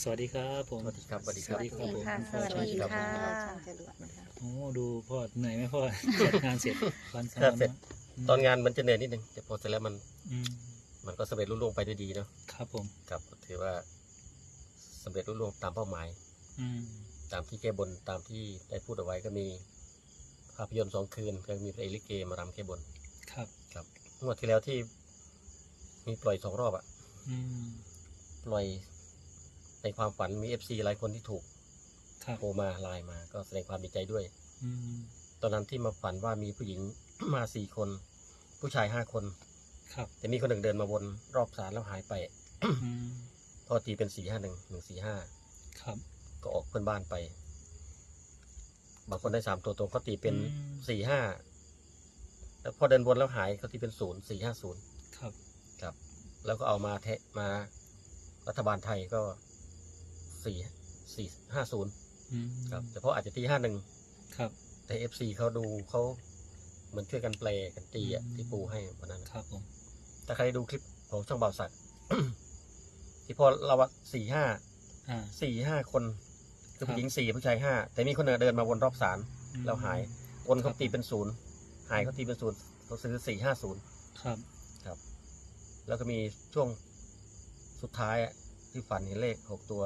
สวัสดีครับผม สวัสดีครับสวัสดีสครับวัสดีครับผมค่ะคุณสพ่อวัสดีรับค่ะช่างจรวดนะคะโอ้ดูพ่อเหนื่อยไหมพ่อจัดงานเสร็จวันสองครัวับนเสร็จเนาะตอนงานมันจะเหนื่อยนิดนึงแต่พอเสร็จแล้วมันอืมมันก็สำเร็จรุ่ล่วงไปด้วยดีเนาะครับผมครับถือว่าสำเร็จรุ่ล่วงตามเป้าหมาย อืมตามที่แก้บนตามที่ได้พูดเอาไว้ก็มีภาพยนตร์สองคืนก็มีพระเอกลิเกมารำแก้บนครับ ครับงวดที่แล้วที่มีปล่อยสองรอบอะอืมปล่อย ในความฝันมีเอฟซีหลายคนที่ถูกครับโทรมาไลน์มา ก็แสดงความดีใจด้วย อืมตอนนั้นที่มาฝันว่ามีผู้หญิง มาสี่คน ผู้ชายห้าคน ครับแต่มีคนหนึ่งเดินมาวนรอบศาลแล้วหายไป อืมพอตีเป็นสี่ห้าหนึ่งหนึ่งสี่ห้าครับ ก็ออกเพื่อนบ้านไป บางคนได้สามตัวตรงเขาตีเป็นอืม สี่ห้าแล้วพอเดินวนแล้วหายเขาตีเป็นศูนย์สี่ห้าศูนย์ครับ ครับ แล้วก็เอามาเทะมารัฐบาลไทยก็ สี่สี่ห้าศูนย์อืมครับแต่เพราะอาจจะตีห้าหนึ่งครับ แต่เอฟซีเขาดูเขาเหมือนช่วยกันแปลกันตีอะอืมที่ปูให้วันนั้นครับผมถ้าใครดูคลิปของช่องเบาสักที่พอเราว่าสี่ห้าอ่าสี่ห้าคนคือครับผู้หญิงสี่ผู้ชายห้าแต่มีคนหนึ่งเดินมาวนรอบศาลอืมแล้วหายวนเขาครับตีเป็นศูนย์หายเขาตีเป็นศูนย์เขาซื้อสี่ห้าศูนย์ครับครับ แล้วก็มีช่วงสุดท้ายอะที่ฝันเห็นเลขหกตัว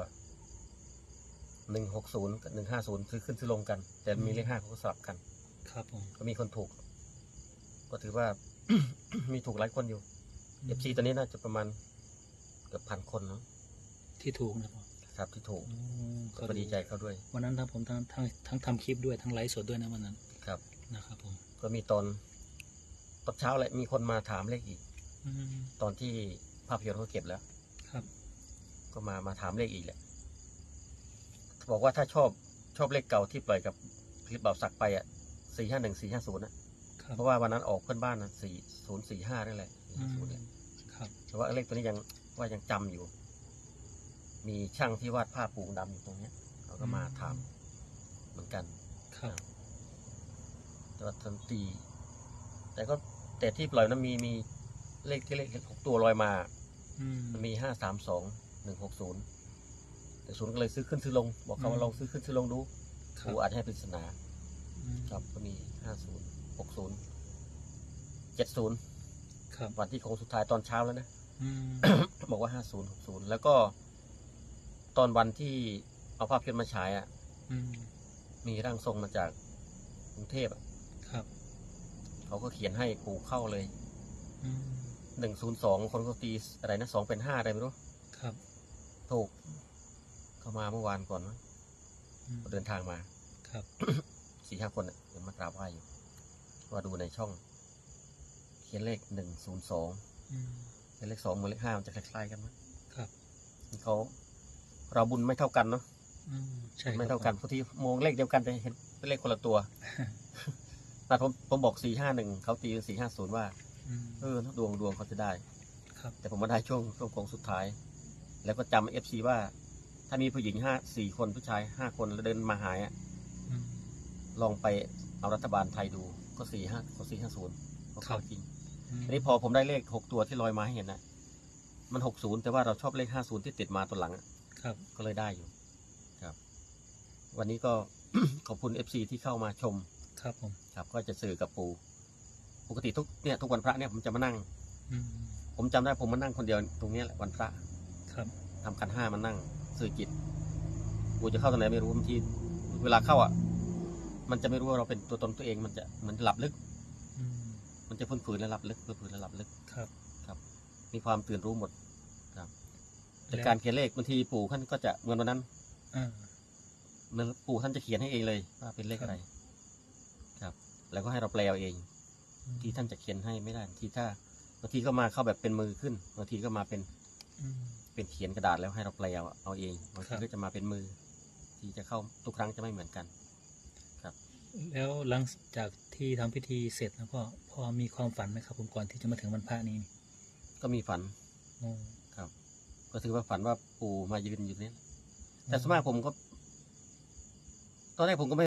หนึ่งหกศูนย์กับหนึ่งห้าศูนย์ซื้อขึ้นซื้อลงกัน แต่มีเลขห้าเขาก็สลับกัน ครับผมก็มีคนถูก ก็ถือว่า มีถูกหลายคนอยู่เอฟซีตอนนี้น่าจะประมาณเกือบพันคนเนาะที่ถูกนะพ่อครับที่ถูกอืมก็ดีใจเขาด้วย วันนั้นทั้งผมทั้งทั้งทั้งทำคลิปด้วยทั้งไลฟ์สดด้วยนะวันนั้นครับนะครับผมก็มีตอนตอนเช้าแหละมีคนมาถามเลขอีกอืมตอนที่ภาพยนตร์เขาเก็บแล้ว ครับ ก็มามาถามเลขอีกแหละ บอกว่าถ้าชอบชอบเลขเก่าที่ปล่อยกับคลิปเบาสักไปอะสี่ห้าหนึ่งสี่ห้าศูนย์นะครับเพราะว่าวันนั้นออกเพื่อนบ้านนะสี่ศูนย์สี่ห้านั่นแหละอืมศูนย์เนี่ยครับแต่ว่าเลขตัวนี้ยังว่ายังจำอยู่ มีช่างที่วาดภาพปูงดำอยู่ตรงเนี้ยเขาก็มาถามเหมือนกันครับแต่ว่าทันตี แต่ก็แต่ที่ปล่อยนั้นมีมีเลขที่เลขหกตัวลอยมาอืมมันมีห้าสามสองหนึ่งหกศูนย์ แต่ศูนย์ก็เลยซื้อขึ้นซื้อลง บอกเขาอืว่ามลองซื้อขึ้นซื้อลงดูคครัรูบอาจจะให้ปริศนา อืมครับก็มีห้าศูนย์หกศูนย์เจ็ดศูนย์ครับวันที่โค้งสุดท้ายตอนเช้าแล้วนะ อืม บอกว่าห้าศูนย์หกศูนย์แล้วก็ ตอนวันที่เอาภาพยนตร์มาฉายอะ อืมมีร่างทรงมาจากกรุงเทพอะครับเขาก็เขียนให้ปูเข้าเลยอืมหนึ่งศูนย์สองคนก็ตีอะไรนะสองเป็นห้าอะไรไม่รู้ ครับถูกเข้า มาเมื่อวานก่อนมั้งอืมเดินทางมา ครับ สี่ห้าคนน่ะเดินมากราบไหว้อยู่ว่าดูในช่อง เขียนเลขหนึ่งศูนย์สองอืมเลขสองเหมือนเลขห้ามันจะคล้าย ๆ กันมั้งครับเขาเราบุญไม่เท่ากันเนาะอืมใช่ไม่เท่ากันบางทีมองเลขเดียวกันแต่เห็นเป็นเลขคนละตัวแต่ผมผมบอกสี่ห้าหนึ่งเขาตีเป็นสี่ห้าศูนย์ว่าอืมเออดวงดวงเขาจะได้ ครับแต่ผมมาได้ช่วงช่วงโค้งสุดท้าย แล้วก็จำเอฟซีว่า ถ้ามีผู้หญิงห้าสี่คนผู้ชายห้าคนแล้วเดินมาหายอะอืมลองไปเอารัฐบาลไทยดูก็สี่ห้าก็สี่ห้าศูนย์ก็เข้าครับจริงมอันนี้พอผมได้เลขหกตัวที่ลอยมาให้เห็นนะมันหกศูนย์แต่ว่าเราชอบเลขห้าศูนย์ที่ติดมาตัวหลังอะครับ ก็เลยได้อยู่ครับ วันนี้ก็ขอบคุณเอฟซีที่เข้ามาชม ครับผม ครับ ก็จะสื่อกับปู ปกติทุกเนี่ยทุกวันพระเนี่ยผมจะมานั่งอืมผมจำได้ผมมานั่งคนเดียวตรงเนี้ยแหละวันพระ ครับทำกันห้ามานั่ง สื่อจิตปูจะเข้าตรงไหนไม่รู้บางทีเวลาเข้าอะ มันจะไม่รู้ว่าเราเป็นตัวตนตัวเอง มันจะเหมือนหลับลึกอืมมันจะฟื้นฝืนและหลับลึกฟื้นฝืนและหลับลึกครับ มีความตื่นรู้หมดครับแต่แล้วการเขียนเลขบางทีปู่ท่านก็จะเหมือนวันนั้นอ่าเหมือนปู่ท่านจะเขียนให้เองเลยว่าเป็นเลขอะไร ครับ แล้วก็ให้เราแปลเอาเองอืมที่ท่านจะเขียนให้ไม่ได้บางทีถ้าบางทีก็มาเข้าแบบเป็นมือขึ้นบางทีก็มาเป็นอืม เป็นเขียนกระดาษแล้วให้เราแปลเอาเอาเองบางครัทีบก็จะมาเป็นมือ ที่จะเข้าทุกครั้งจะไม่เหมือนกันแล้วหลังจากที่ทำพิธีเสร็จแล้วพ่อพ่อมีความฝันไหมครับผมก่อนที่จะมาถึงวันพระนี้นี่ก็มีฝันโอ้ครับ ก็ถือว่าฝันว่าปู่มายืนอยู่เนี้ยแต่ส่วนมากผมก็ ตอนแรกผมก็ไม่